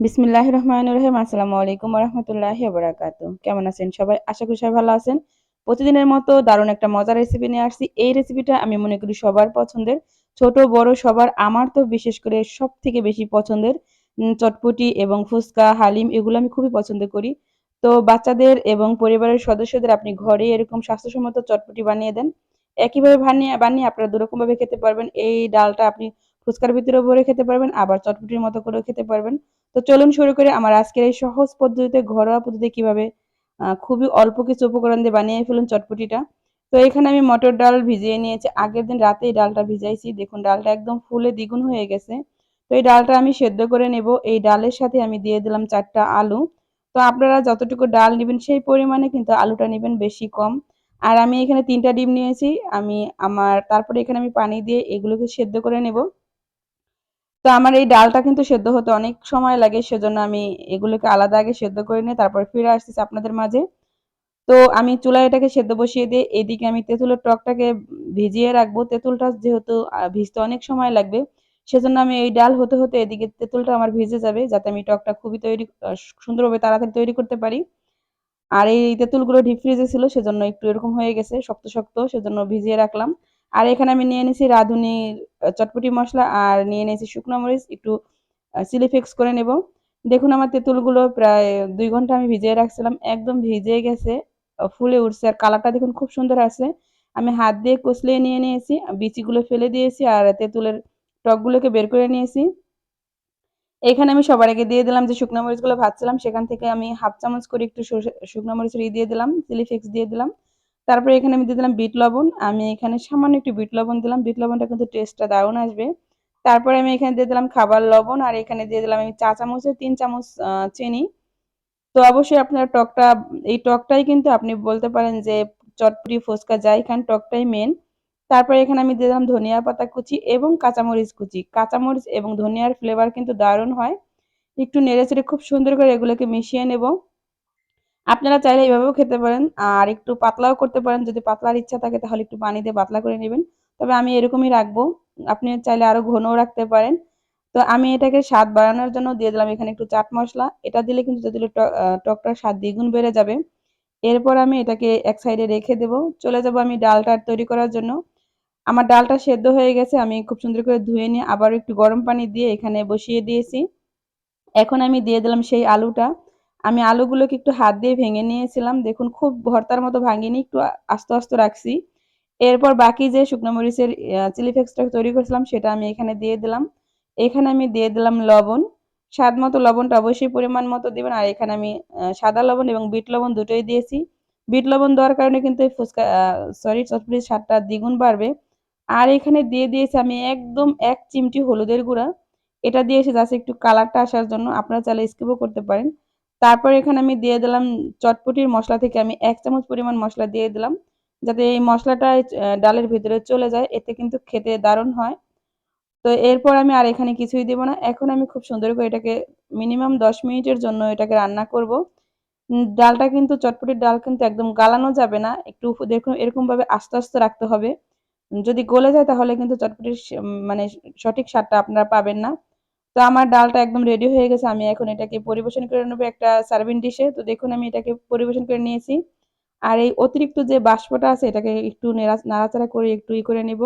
বিসমিল্লাহ রহমান রহিম আসসালামু আলাইকুম রহমতুল্লাহ বরাকাতু কেমন আছেন সবাই? আশা করি সবাই ভালো আছেন। প্রতিদিনের মতো দারুণ একটা মজার রেসিপি নিয়ে আসছি। এই রেসিপিটা আমি মনে করি সবার পছন্দের। ছোট, বড়, সবার, আমার তো বিশেষ করে সব থেকে বেশি পছন্দের চটপটি এবং ফুচকা, হালিম এগুলো আমি খুবই পছন্দ করি। তো বাচ্চাদের এবং পরিবারের সদস্যদের আপনি ঘরে এরকম স্বাস্থ্যসম্মত চটপটি বানিয়ে দেন। একইভাবে বানিয়ে বানিয়ে আপনারা দুরকমভাবে খেতে পারবেন। এই ডালটা আপনি ফুচকার ভিতরেও ভরে খেতে পারবেন, আবার চটপটির মতো করেও খেতে পারবেন। তো চলুন শুরু করে আমার আজকের এই সহজ পদ্ধতিতে ঘরোয়া পদ্ধতিতে কীভাবে খুবই অল্প কিছু উপকরণ দিয়ে বানিয়ে ফেলুন চটপটিটা। তো এখানে আমি মটর ডাল ভিজিয়ে নিয়েছি। আগের দিন রাতে এই ডালটা ভিজাইছি। দেখুন, ডালটা একদম ফুলে দ্বিগুণ হয়ে গেছে। তো এই ডালটা আমি সেদ্ধ করে নেব। এই ডালের সাথে আমি দিয়ে দিলাম চারটা আলু। তো আপনারা যতটুকু ডাল নেবেন সেই পরিমাণে কিন্তু আলুটা নেবেন বেশি কম। আর আমি এখানে তিনটা ডিম নিয়েছি। আমি আমার, তারপরে এখানে আমি পানি দিয়ে এগুলোকে সেদ্ধ করে নেব। তো আমার এই ডালটা কিন্তু সেদ্ধ হতে অনেক সময় লাগে, সেজন্য আমি এগুলোকে আলাদা আগে সেদ্ধ করে নিয়ে তারপর ফিরে আসতেছি আপনাদের মাঝে। তো আমি চুলায় এটাকে সেদ্ধ বসিয়ে দিয়ে এদিকে আমি তেঁতুলের টকটাকে ভিজিয়ে রাখব। তেঁতুলটা যেহেতু ভিজতে অনেক সময় লাগবে, সেজন্য আমি এই ডাল হতে হতে এদিকে তেঁতুলটা আমার ভিজে যাবে, যাতে আমি টকটা খুবই তৈরি সুন্দরভাবে তাড়াতাড়ি তৈরি করতে পারি। আর এই তেঁতুলগুলো ডিপ ফ্রিজে ছিল, সেজন্য একটু এরকম হয়ে গেছে, শক্ত শক্ত, সেজন্য ভিজিয়ে রাখলাম। আর এখানে আমি নিয়ে নিয়েছি রাঁধুনির চটপটি মশলা আর নিয়ে নিয়েছি শুকনো মরিচ, একটু চিলি ফিক্স করে নেব। দেখুন আমার তেঁতুলগুলো প্রায় দুই ঘণ্টা আমি ভিজিয়ে রাখছিলাম, একদম ভিজে গেছে ফুলে উঠছে। আর কালারটা দেখুন খুব সুন্দর আছে। আমি হাত দিয়ে কষলিয়ে নিয়ে নিয়েছি বিচিগুলো ফেলে দিয়েছি, আর তেঁতুলের টকগুলোকে বের করে নিয়েছি। এখানে আমি সবার আগে দিয়ে দিলাম যে শুকনো মরিচগুলো ভাজছিলাম, সেখান থেকে আমি হাফ চামচ করে একটু শুকনো মরিচের দিয়ে দিলাম চিলি ফিক্স দিয়ে দিলাম। তারপরে এখানে আমি দিয়ে দিলাম বিট লবণ। আমি এখানে সামান্য একটু বিট লবণ দিলাম। বিট লবণটা কিন্তু টেস্টটা দারুণ আসবে। তারপরে আমি এখানে দিয়ে দিলাম খাবার লবণ আর এখানে দিয়ে দিলাম আমি চা চামচের তিন চামচ চিনি। তো অবশ্যই আপনার টকটা, এই টকটাই কিন্তু আপনি বলতে পারেন যে চটপটি, ফুচকা, যাই এখানে টকটাই মেন তারপরে এখানে আমি দিয়ে দিলাম ধনিয়া পাতা কুচি এবং কাঁচামরিচ কুচি। কাঁচামরিচ এবং ধনিয়ার ফ্লেভার কিন্তু দারুণ হয়। একটু নেড়ে চেড়ে খুব সুন্দর করে এগুলোকে মিশিয়ে নেব। আপনারা চাইলে এইভাবেও খেতে পারেন, আর একটু পাতলাও করতে পারেন। যদি পাতলার ইচ্ছা থাকে, তাহলে একটু পানি দিয়ে পাতলা করে নেবেন। তবে আমি এরকমই রাখব। আপনি চাইলে আরও ঘনও রাখতে পারেন। তো আমি এটাকে স্বাদ বাড়ানোর জন্য দিয়ে দিলাম এখানে একটু চাট মশলা। এটা দিলে কিন্তু যদি টকটার স্বাদ দ্বিগুণ বেড়ে যাবে। এরপর আমি এটাকে এক সাইডে রেখে দেব। চলে যাব আমি ডালটা তৈরি করার জন্য। আমার ডালটা সেদ্ধ হয়ে গেছে, আমি খুব সুন্দর করে ধুয়ে নিয়ে আবার একটু গরম পানি দিয়ে এখানে বসিয়ে দিয়েছি। এখন আমি দিয়ে দিলাম সেই আলুটা। আমি আলুগুলোকে একটু হাত দিয়ে ভেঙে নিয়েছিলাম। দেখুন, খুব ভর্তার মতো ভাঙিনি, একটু আস্তে আস্তে রাখছি। এরপর বাকি যে শুকনো মরিচের চিলি ফ্লেক্সটা তৈরি করেছিলাম, সেটা আমি এখানে দিয়ে দিলাম। এখানে আমি দিয়ে দিলাম লবণ। স্বাদ মতো লবণটা অবশ্যই পরিমাণ মতো দেবেন। আর এখানে আমি সাদা লবণ এবং বিট লবণ দুটোই দিয়েছি। বিট লবণ দেওয়ার কারণে কিন্তু এই ফুচকা সরি চটপটির স্বাদটা দ্বিগুণ বাড়বে। আর এখানে দিয়ে দিয়েছি আমি একদম এক চিমটি হলুদের গুঁড়া। এটা দিয়েছি যাতে একটু কালারটা আসার জন্য। আপনারা চাইলে স্কিপও করতে পারেন। তারপর এখানে আমি দিয়ে দিলাম চটপটির মশলা থেকে আমি এক চামচ পরিমাণ মশলা দিয়ে দিলাম, যাতে এই মশলাটা ডালের ভিতরে চলে যায়, এতে কিন্তু খেতে দারুণ হয়। তো এরপর আমি আর এখানে কিছুই দেবো না। এখন আমি খুব সুন্দর করে এটাকে মিনিমাম দশ মিনিটের জন্য এটাকে রান্না করব। ডালটা কিন্তু, চটপটির ডাল কিন্তু একদম গালানো যাবে না। একটু দেখুন, এরকমভাবে আস্তে আস্তে রাখতে হবে। যদি গলে যায় তাহলে কিন্তু চটপটির মানে সঠিক স্বাদটা আপনারা পাবেন না। তো আমার ডালটা একদম রেডি হয়ে গেছে। আমি এখন এটাকে পরিবেশন করে নেব একটা সার্ভিং ডিশে তো দেখুন, আমি এটাকে পরিবেশন করে নিয়েছি। আর এই অতিরিক্ত যে বাষ্পটা আছে, এটাকে একটু নাড়াচাড়া করে একটু ই করে নিব।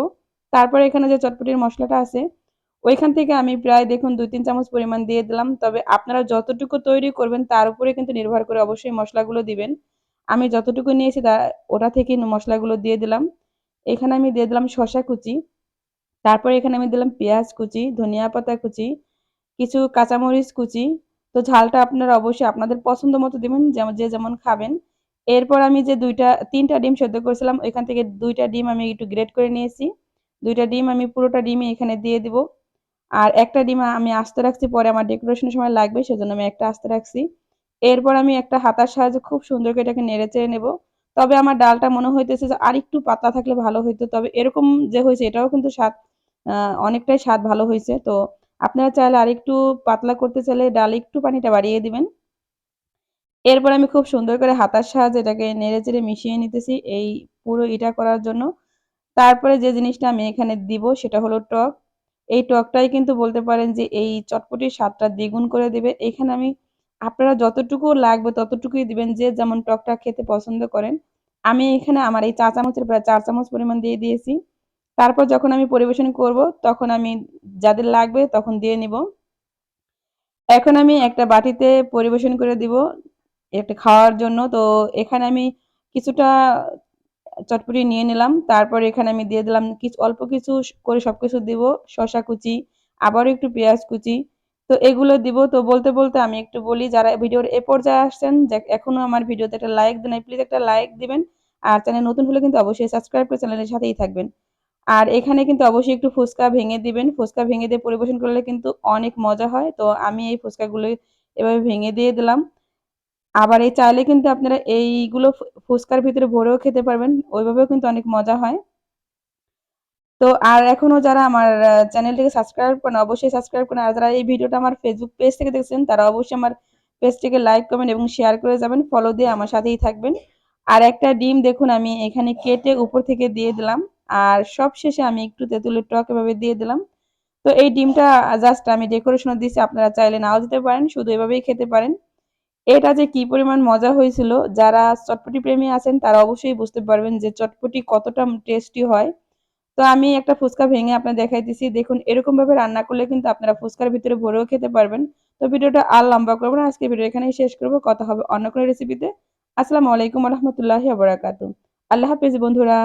তারপরে এখানে যে চটপটির মশলাটা আছে, ওইখান থেকে আমি প্রায় দেখুন দুই তিন চামচ পরিমাণ দিয়ে দিলাম। তবে আপনারা যতটুকু তৈরি করবেন, তার উপরে কিন্তু নির্ভর করে অবশ্যই মশলাগুলো দিবেন। আমি যতটুকু নিয়েছি, তা ওটা থেকে মশলাগুলো দিয়ে দিলাম। এখানে আমি দিয়ে দিলাম শশা কুচি। তারপরে এখানে আমি দিলাম পেঁয়াজ কুচি, ধনিয়া পাতা কুচি কিছু কাঁচামরিচ কুচি। তো ঝালটা আপনারা অবশ্যই আপনাদের পছন্দ মতো দেবেন, যেমন যে যেমন খাবেন। এরপর আমি যে দুইটা, তিনটা ডিম সেদ্ধ করেছিলাম, ওইখান থেকে দুইটা ডিম আমি একটু গ্রেট করে নিয়েছি। দুইটা ডিম আমি পুরোটা ডিমই এখানে দিয়ে দিব। আর একটা ডিম আমি আস্তে রাখছি, পরে আমার ডেকোরেশনের সময় লাগবে, সেজন্য আমি একটা আস্তে রাখছি। এরপর আমি একটা হাতার সাহায্যে খুব সুন্দর করে এটাকে নেড়ে চেড়ে নেব। তবে আমার ডালটা মনে হইতেছে যে আর একটু পাতলা থাকলে ভালো হইতো, তবে এরকম যে হয়েছে এটাও কিন্তু স্বাদ অনেকটাই স্বাদ ভালো হয়েছে। তো আপনারা চাইলে আর একটু পাতলা করতে চাইলে ডালে একটু পানিটা বাড়িয়ে দিবেন। এরপর আমি খুব সুন্দর করে হাতার সাহায্যে এটাকে নেড়ে চেড়ে মিশিয়ে নিতেছি এই পুরো এটা করার জন্য। তারপরে যে জিনিসটা আমি এখানে দিব সেটা হলো টক। এই টকটাই কিন্তু বলতে পারেন যে এই চটপটির স্বাদটা দ্বিগুণ করে দেবে। এখানে আমি আপনারা যতটুকু লাগবে ততটুকুই দিবেন যে যেমন টকটা খেতে পছন্দ করেন। আমি এখানে আমার এই চা চামচের প্রায় চার চামচ পরিমাণ দিয়ে দিয়েছি। তারপর যখন আমি পরিবেশন করব, তখন আমি যাদের লাগবে তখন দিয়ে নিব। এখন আমি একটা বাটিতে পরিবেশন করে দিব, একটা খাওয়ার জন্য। তো এখানে আমি কিছুটা চটপটি নিয়ে নিলাম, তারপর এখানে আমি দিয়ে দিলাম কিছু, অল্প কিছু করে সব কিছু দিব শশা কুচি, আবারও একটু পেঁয়াজ কুচি। তো এগুলো দিব। তো বলতে বলতে আমি একটু বলি, যারা ভিডিওর এ পর্যায়ে আসছেন যে এখনও আমার ভিডিওতে একটা লাইক দেন প্লিজ একটা লাইক দিবেন। আর চ্যানেল নতুন হলে কিন্তু অবশ্যই সাবস্ক্রাইব করে চ্যানেলের সাথেই থাকবেন। আর এখানে কিন্তু অবশ্যই একটু ফুচকা ভেঙে দিবেন। ফুচকা ভেঙে দিয়ে পরিবেশন করলে কিন্তু অনেক মজা হয়। তো আমি এই ফুচকাগুলো এভাবে ভেঙে দিয়ে দিলাম। আবার এই চাইলে কিন্তু আপনারা এইগুলো ফুচকার ভিতরে ভরেও খেতে পারবেন। ওইভাবেও কিন্তু অনেক মজা হয়। তো আর এখনও যারা আমার চ্যানেলটিকে সাবস্ক্রাইব করেন, অবশ্যই সাবস্ক্রাইব করেন। আর যারা এই ভিডিওটা আমার ফেসবুক পেজ থেকে দেখছেন, তারা অবশ্যই আমার পেজটিকে লাইক কমেন্ট এবং শেয়ার করে যাবেন। ফলো দিয়ে আমার সাথেই থাকবেন। আর একটা ডিম দেখুন, আমি এখানে কেটে উপর থেকে দিয়ে দিলাম। আর সব শেষে আমি একটু তেঁতুলের টক এভাবে দিয়ে দিলাম। তো এই ডিমটা জাস্ট আমি ডেকোরেশনে দিয়েছি আপনারা চাইলে নাও দিতে পারেন, শুধু এভাবেই খেতে পারেন। এটা যে কি পরিমাণ মজা হয়েছিল, যারা চটপটি প্রেমী আছেন, তারা অবশ্যই বুঝতে পারবেন যে চটপটি কতটা টেস্টি হয়। তো আমি একটা ফুচকা ভেঙে আপনার দেখাই দেখাইতেছি দেখুন এরকম ভাবে রান্না করলে কিন্তু আপনারা ফুচকার ভিতরে ভরেও খেতে পারবেন। তো ভিডিওটা আর লম্বা করব না, আজকে ভিডিও এখানেই শেষ করব, কথা হবে অন্য কোনো রেসিপিতে আসসালামু আলাইকুম রহমতুল্লাহ আবরাকাতু আল্লাহ হাফিজ বন্ধুরা।